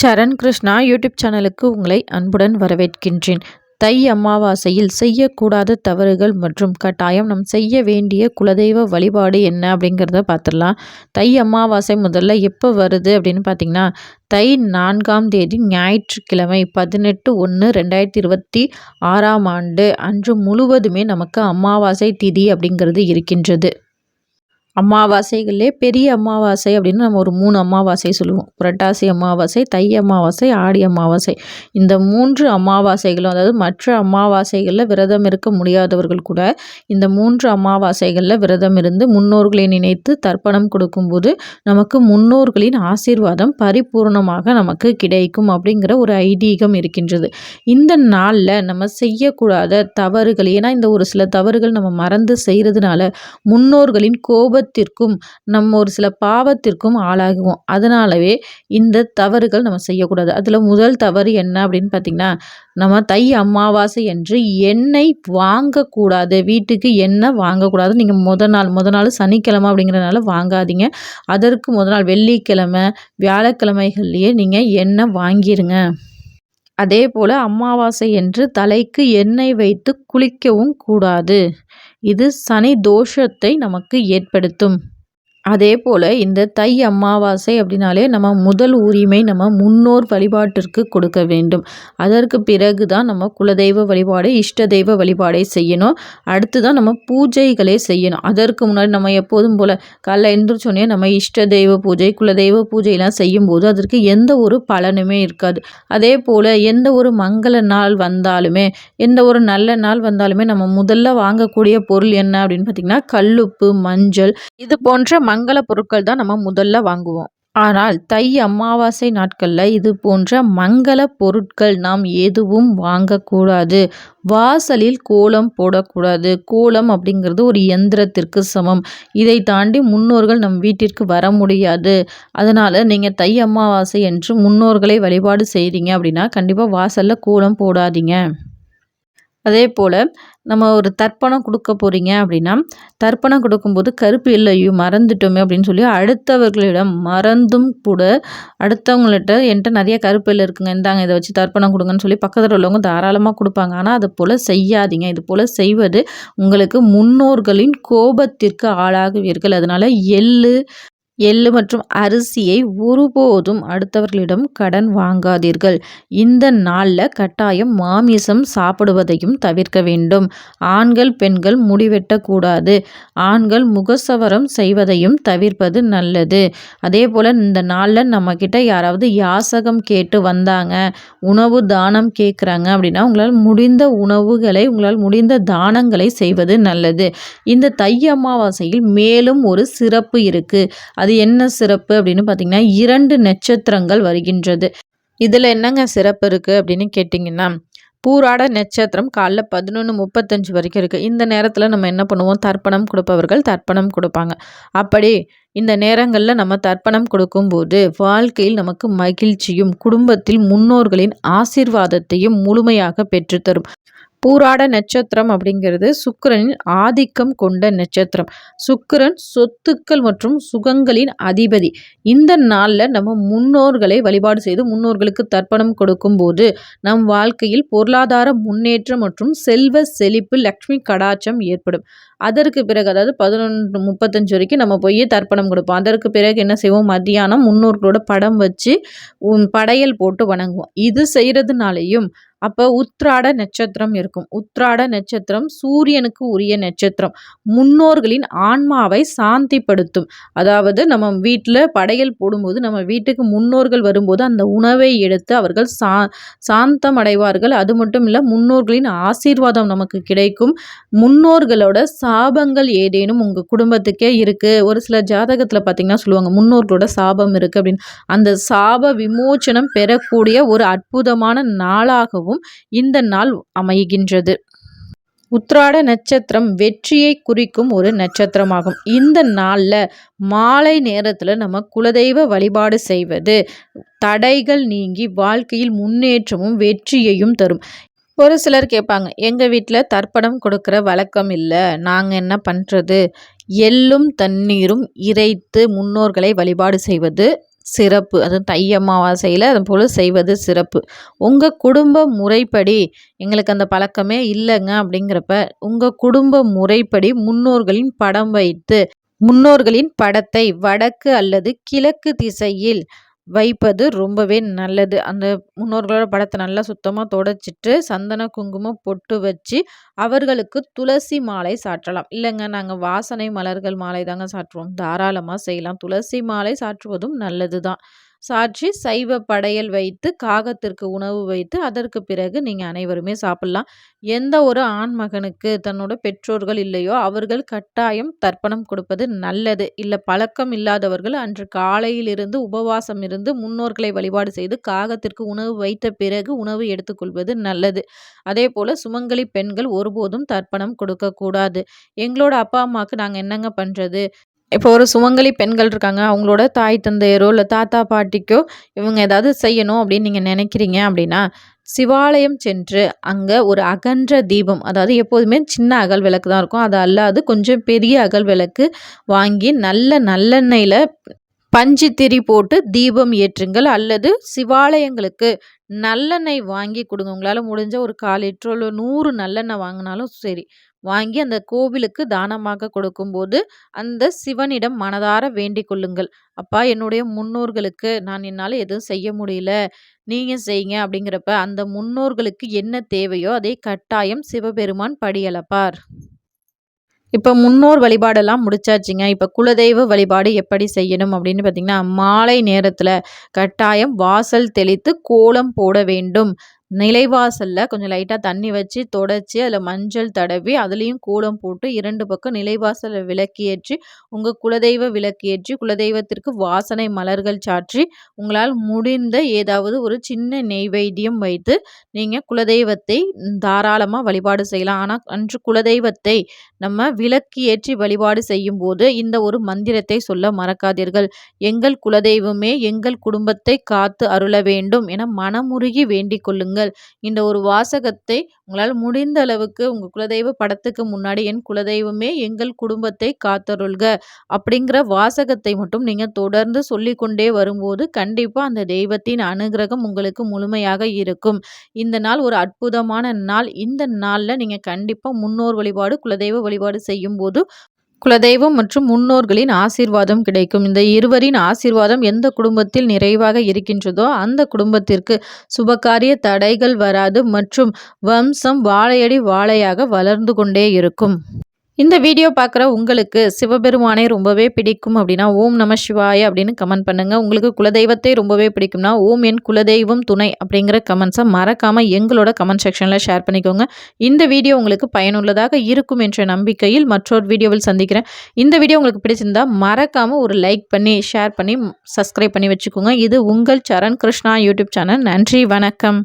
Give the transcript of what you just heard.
சரண் Krishna YouTube சேனலுக்கு உங்களை அன்புடன் வரவேற்கின்றேன். தை அமாவாசையில் செய்யக்கூடாத தவறுகள் மற்றும் கட்டாயம் நம் செய்ய வேண்டிய குலதெய்வ வழிபாடு என்ன அப்படிங்கிறத பார்த்துடலாம். தை அமாவாசை முதல்ல எப்போ வருது அப்படின்னு பார்த்தீங்கன்னா தை நான்காம் தேதி ஞாயிற்றுக்கிழமை பதினெட்டு ஒன்று ரெண்டாயிரத்தி இருபத்தி ஆறாம் ஆண்டு. அன்று முழுவதுமே நமக்கு அமாவாசை திதி அப்படிங்கிறது இருக்கின்றது. அமாவாசைகளே பெரிய அமாவாசை அப்படின்னு நம்ம ஒரு மூணு அமாவாசை சொல்லுவோம். புரட்டாசி அமாவாசை தை அமாவாசை ஆடி அமாவாசை. இந்த மூன்று அமாவாசைகளும் அதாவது மற்ற அமாவாசைகளில் விரதம் இருக்க முடியாதவர்கள் கூட இந்த மூன்று அமாவாசைகளில் விரதம் இருந்து முன்னோர்களை நினைத்து தர்ப்பணம் கொடுக்கும்போது நமக்கு முன்னோர்களின் ஆசீர்வாதம் பரிபூர்ணமாக நமக்கு கிடைக்கும் அப்படிங்கிற ஒரு ஐதீகம் இருக்கின்றது. இந்த நாளில் நம்ம செய்யக்கூடாத தவறுகள் ஏன்னா இந்த ஒரு சில தவறுகள் நம்ம மறந்து செய்கிறதுனால முன்னோர்களின் கோப கோபத்திற்கும் நம்ம ஒரு சில பாவத்திற்கும் ஆளாகுவோம். அதனாலவே இந்த தவறுகள் நம்ம செய்யக்கூடாது. அதில் முதல் தவறு என்ன அப்படின்னு பார்த்திங்கன்னா நம்ம தை அமாவாசை என்று எண்ணெய் வாங்கக்கூடாது. வீட்டுக்கு எண்ணெய் வாங்கக்கூடாது. நீங்கள் முத நாள் முத நாள் சனிக்கிழமை அப்படிங்கிறனால வாங்காதீங்க. அதற்கு முத நாள் வெள்ளிக்கிழமை வியாழக்கிழமைகள்லேயே நீங்கள் எண்ணெய் வாங்கிடுங்க அதே போல் அமாவாசை என்று தலைக்கு எண்ணெய் வைத்து குளிக்கவும் கூடாது. இது சனி தோஷத்தை நமக்கு ஏற்படுத்தும். அதே போல் இந்த தை அமாவாசை அப்படின்னாலே நம்ம முதல் உரிமை நம்ம முன்னோர் வழிபாட்டிற்கு கொடுக்க வேண்டும். அதற்கு பிறகு தான் நம்ம குலதெய்வ வழிபாடு இஷ்ட தெய்வ வழிபாடை செய்யணும். அடுத்து தான் நம்ம பூஜைகளே செய்யணும். அதற்கு முன்னாடி நம்ம எப்போதும் போல் காலைல எழுந்திரிச்சோன்னே நம்ம இஷ்ட தெய்வ பூஜை குலதெய்வ பூஜையெல்லாம் செய்யும்போது அதற்கு எந்த ஒரு பலனுமே இருக்காது. அதே போல் எந்த ஒரு மங்கள நாள் வந்தாலுமே எந்த ஒரு நல்ல நாள் வந்தாலுமே நம்ம முதல்ல வாங்கக்கூடிய பொருள் என்ன அப்படின்னு பார்த்திங்கன்னா கல்லுப்பு மஞ்சள் இது போன்ற மங்கள பொருட்கள் தான் நம்ம முதல்ல வாங்குவோம். ஆனால் தை அமாவாசை நாட்களில் இது போன்ற மங்கள பொருட்கள் நாம் எதுவும் வாங்கக்கூடாது. வாசலில் கோலம் போடக்கூடாது. கோலம் அப்படிங்கிறது ஒரு எந்திரத்திற்கு சமம். இதை தாண்டி முன்னோர்கள் நம் வீட்டிற்கு வர முடியாது. அதனால் நீங்கள் தை அமாவாசை என்று முன்னோர்களை வழிபாடு செய்கிறீங்க அப்படின்னா கண்டிப்பாக வாசலில் கோலம் போடாதீங்க. அதே போல் நம்ம ஒரு தர்ப்பணம் கொடுக்க போகிறீங்க அப்படின்னா தர்ப்பணம் கொடுக்கும்போது கருப்பு இல்லையோ மறந்துட்டோமே அப்படின்னு சொல்லி அடுத்தவர்களிடம் மறந்தும் கூட அடுத்தவங்கள்ட்ட என்கிட்ட நிறைய கருப்பு இல்லை இருக்குங்க இந்தாங்க இதை வச்சு தர்ப்பணம் கொடுங்கன்னு சொல்லி பக்கத்தில் உள்ளவங்க தாராளமாக கொடுப்பாங்க. ஆனால் அது போல் செய்யாதீங்க. இது போல் செய்வது உங்களுக்கு முன்னோர்களின் கோபத்திற்கு ஆளாகுவீர்கள். அதனால் எள்ளு எள்ளு மற்றும் அரிசியை ஒருபோதும் அடுத்தவர்களிடம் கடன் வாங்காதீர்கள். இந்த நாளில் கட்டாயம் மாமிசம் சாப்பிடுவதையும் தவிர்க்க வேண்டும். ஆண்கள் பெண்கள் முடிவெட்டக்கூடாது. ஆண்கள் முகசவரம் செய்வதையும் தவிர்ப்பது நல்லது. அதே போல் இந்த நாளில் நம்மக்கிட்ட யாராவது யாசகம் கேட்டு வந்தாங்க உணவு தானம் கேட்குறாங்க அப்படின்னா உங்களால் முடிந்த உணவுகளை உங்களால் முடிந்த தானங்களை செய்வது நல்லது. இந்த தை அமாவாசையில் மேலும் ஒரு சிறப்பு இருக்குது அது அது என்ன சிறப்பு அப்படின்னு பார்த்தீங்கன்னா இரண்டு நட்சத்திரங்கள் வருகின்றது. இதில் என்னங்க சிறப்பு இருக்குது அப்படின்னு கேட்டிங்கன்னா பூராட நட்சத்திரம் காலைல பதினொன்று முப்பத்தஞ்சு வரைக்கும் இருக்குது இந்த நேரத்தில் நம்ம என்ன பண்ணுவோம்? தர்ப்பணம் கொடுப்பவர்கள் தர்ப்பணம் கொடுப்பாங்க. அப்படி இந்த நேரங்களில் நம்ம தர்ப்பணம் கொடுக்கும்போது வாழ்க்கையில் நமக்கு மகிழ்ச்சியும் குடும்பத்தில் முன்னோர்களின் ஆசீர்வாதத்தையும் முழுமையாக பெற்றுத்தரும். பூராட நட்சத்திரம் அப்படிங்கிறது சுக்கிரனின் ஆதிக்கம் கொண்ட நட்சத்திரம். சுக்கிரன் சொத்துக்கள் மற்றும் சுகங்களின் அதிபதி. இந்த நாளில் நம்ம முன்னோர்களை வழிபாடு செய்து முன்னோர்களுக்கு தர்ப்பணம் கொடுக்கும்போது நம் வாழ்க்கையில் பொருளாதார முன்னேற்றம் மற்றும் செல்வ செழிப்பு லக்ஷ்மி கடாச்சம் ஏற்படும். அதற்கு பிறகு அதாவது பதினொன்று முப்பத்தஞ்சு வரைக்கும் நம்ம போய் தர்ப்பணம் கொடுப்போம். அதற்கு பிறகு என்ன செய்வோம்? மத்தியானம் முன்னோர்களோட படம் வச்சு படையல் போட்டு வணங்குவோம். இது செய்கிறதுனாலையும் அப்போ உத்ராட நட்சத்திரம் இருக்கும். உத்ராட நட்சத்திரம் சூரியனுக்கு உரிய நட்சத்திரம். முன்னோர்களின் ஆன்மாவை சாந்திப்படுத்தும். அதாவது நம்ம வீட்டில் படையல் போடும்போது நம்ம வீட்டுக்கு முன்னோர்கள் வரும்போது அந்த உணவை எடுத்து அவர்கள் சா சாந்தம் அடைவார்கள் அது மட்டும் இல்லை முன்னோர்களின் ஆசீர்வாதம் நமக்கு கிடைக்கும். முன்னோர்களோட சாபங்கள் ஏதேனும் உங்கள் குடும்பத்துக்கே இருக்குது ஒரு சில ஜாதகத்தில் பார்த்திங்கன்னா சொல்லுவாங்க முன்னோர்களோட சாபம் இருக்குது அப்படின்னு. அந்த சாப விமோச்சனம் பெறக்கூடிய ஒரு அற்புதமான நாளாகவும் நாளாகவும் இந்த நாள் அமைகின்றது. உத்ராட நட்சத்திரம் வெற்றியை குறிக்கும் ஒரு நட்சத்திரமாகும். இந்த நாளில் மாலை நேரத்தில் நம்ம குலதெய்வ வழிபாடு செய்வது தடைகள் நீங்கி வாழ்க்கையில் முன்னேற்றமும் வெற்றியையும் தரும். ஒரு சிலர் கேட்பாங்க எங்கள் வீட்டில் தர்ப்பணம் கொடுக்குற வழக்கம் இல்லை. நாங்கள் என்ன பண்ணுறது எள்ளும் தண்ணீரும் இறைத்து முன்னோர்களை வழிபாடு செய்வது சிறப்பு. அது தை அமாவாசையில் அது போல் செய்வது சிறப்பு. உங்கள் குடும்ப முறைப்படி எங்களுக்கு அந்த பழக்கமே இல்லைங்க அப்படிங்கிறப்ப உங்கள் குடும்ப முறைப்படி முன்னோர்களின் படம் வைத்து முன்னோர்களின் படத்தை வடக்கு அல்லது கிழக்கு திசையில் வைப்பது ரொம்பவே நல்லது. அந்த முன்னோர்களோட படத்தை நல்லா சுத்தமாக தொடச்சிட்டு சந்தன குங்குமம் பொட்டு வச்சு அவர்களுக்கு துளசி மாலை சாற்றலாம். இல்லைங்க நாங்கள் வாசனை மலர்கள் மாலை தாங்க சாற்றுவோம். தாராளமாக செய்யலாம். துளசி மாலை சாற்றுவதும் நல்லது தான் சாற்றி சைவ படையல் வைத்து காகத்திற்கு உணவு வைத்து அதற்கு பிறகு நீங்கள் அனைவருமே சாப்பிட்லாம். எந்த ஒரு ஆண் மகனுக்கு தன்னோட பெற்றோர்கள் இல்லையோ அவர்கள் கட்டாயம் தர்ப்பணம் கொடுப்பது நல்லது. இல்லை பழக்கம் இல்லாதவர்கள் அன்று காலையிலிருந்து உபவாசம் இருந்து முன்னோர்களை வழிபாடு செய்து காகத்திற்கு உணவு வைத்த பிறகு உணவு எடுத்துக்கொள்வது நல்லது. அதே போல் சுமங்கலி பெண்கள் ஒருபோதும் தர்ப்பணம் கொடுக்கக்கூடாது எங்களோட அப்பா அம்மாவுக்கு நாங்கள் என்னங்க பண்ணுறது இப்போ ஒரு சுமங்கலி பெண்கள் இருக்காங்க அவங்களோட தாய் தந்தையரோ இல்லை தாத்தா பாட்டிக்கோ இவங்க ஏதாவது செய்யணும் அப்படின்னு நீங்கள் நினைக்கிறீங்க அப்படின்னா சிவாலயம் சென்று அங்கே ஒரு அகன்ற தீபம் அதாவது எப்போதுமே சின்ன அகல் விளக்கு தான் இருக்கும். அது அல்லாது கொஞ்சம் பெரிய அகல் விளக்கு வாங்கி நல்ல நல்லெண்ணெயில் பஞ்சு திரி போட்டு தீபம் ஏற்றுங்கள். அல்லது சிவாலயங்களுக்கு நல்லெண்ணெய் வாங்கி கொடுங்க. உங்களால் முடிஞ்ச ஒரு கால் லிட்டரோ இல்லை நூறு நல்லெண்ணெய் வாங்கினாலும் சரி. வாங்கி அந்த கோவிலுக்கு தானமாக கொடுக்கும்போது அந்த சிவனிடம் மனதார வேண்டிக் கொள்ளுங்கள். அப்பா என்னுடைய முன்னோர்களுக்கு நான் என்னால் எதுவும் செய்ய முடியல. நீங்கள் செய்யுங்க அப்படிங்கிறப்ப அந்த முன்னோர்களுக்கு என்ன தேவையோ அதை கட்டாயம் சிவபெருமான் படியளப்பார். இப்போ முன்னோர் வழிபாடெல்லாம் முடிச்சாச்சுங்க. இப்போ குலதெய்வ வழிபாடு எப்படி செய்யணும் அப்படின்னு பார்த்தீங்கன்னா மாலை நேரத்தில் கட்டாயம் வாசல் தெளித்து கோலம் போட வேண்டும். நிலைவாசலில் கொஞ்சம் லைட்டாக தண்ணி வச்சு தொடச்சி அதில் மஞ்சள் தடவி அதுலேயும் கூடம் போட்டு இரண்டு பக்கம் நிலைவாசலில் விளக்கேற்றி உங்கள் குலதெய்வ விளக்கேற்றி குலதெய்வத்திற்கு வாசனை மலர்கள் சாற்றி உங்களால் முடிந்த ஏதாவது ஒரு சின்ன நெய்வேத்தியம் வைத்து நீங்கள் குலதெய்வத்தை தாராளமாக வழிபாடு செய்யலாம். ஆனால் அன்று குலதெய்வத்தை நம்ம விளக்கு ஏற்றி வழிபாடு செய்யும் போது இந்த ஒரு மந்திரத்தை சொல்ல மறக்காதீர்கள். எங்கள் குலதெய்வமே எங்கள் குடும்பத்தை காத்து அருள வேண்டும் என மனமுருகி வேண்டிக் கொள்ளுங்கள். சொல்லுங்கள் இந்த ஒரு வாசகத்தை உங்களால் முடிந்த அளவுக்கு உங்கள் குலதெய்வ படத்துக்கு முன்னாடி என் குலதெய்வமே எங்கள் குடும்பத்தை காத்தருள்க அப்படிங்கிற வாசகத்தை மட்டும் நீங்கள் தொடர்ந்து சொல்லிக்கொண்டே வரும்போது கண்டிப்பாக அந்த தெய்வத்தின் அனுகிரகம் உங்களுக்கு முழுமையாக இருக்கும். இந்த நாள் ஒரு அற்புதமான நாள். இந்த நாளில் நீங்கள் கண்டிப்பாக முன்னோர் வழிபாடு குலதெய்வ வழிபாடு செய்யும்போது குலதெய்வம் மற்றும் முன்னோர்களின் ஆசீர்வாதம் கிடைக்கும். இந்த இருவரின் ஆசீர்வாதம் எந்த குடும்பத்தில் நிறைவாக இருக்கின்றதோ அந்த குடும்பத்திற்கு சுபகாரிய தடைகள் வராது மற்றும் வம்சம் வாழையடி வாழையாக வளர்ந்து கொண்டே இருக்கும். இந்த வீடியோ பார்க்குற உங்களுக்கு சிவபெருமானை ரொம்பவே பிடிக்கும் அப்படின்னா ஓம் நம சிவாய அப்படின்னு கமெண்ட் பண்ணுங்கள் உங்களுக்கு குலதெய்வத்தை ரொம்பவே பிடிக்கும்னா ஓம் என் குலதெய்வம் துணை அப்படிங்கிற கமெண்ட்ஸை மறக்காமல் எங்களோட கமெண்ட் செக்ஷனில் ஷேர் பண்ணிக்கோங்க. இந்த வீடியோ உங்களுக்கு பயனுள்ளதாக இருக்கும் என்ற நம்பிக்கையில் மற்றொரு வீடியோவில் சந்திக்கிறேன். இந்த வீடியோ உங்களுக்கு பிடிச்சிருந்தா மறக்காமல் ஒரு லைக் பண்ணி ஷேர் பண்ணி சப்ஸ்கிரைப் பண்ணி வச்சுக்கோங்க. இது உங்கள் சரண் கிருஷ்ணா யூடியூப் சேனல் நன்றி வணக்கம்.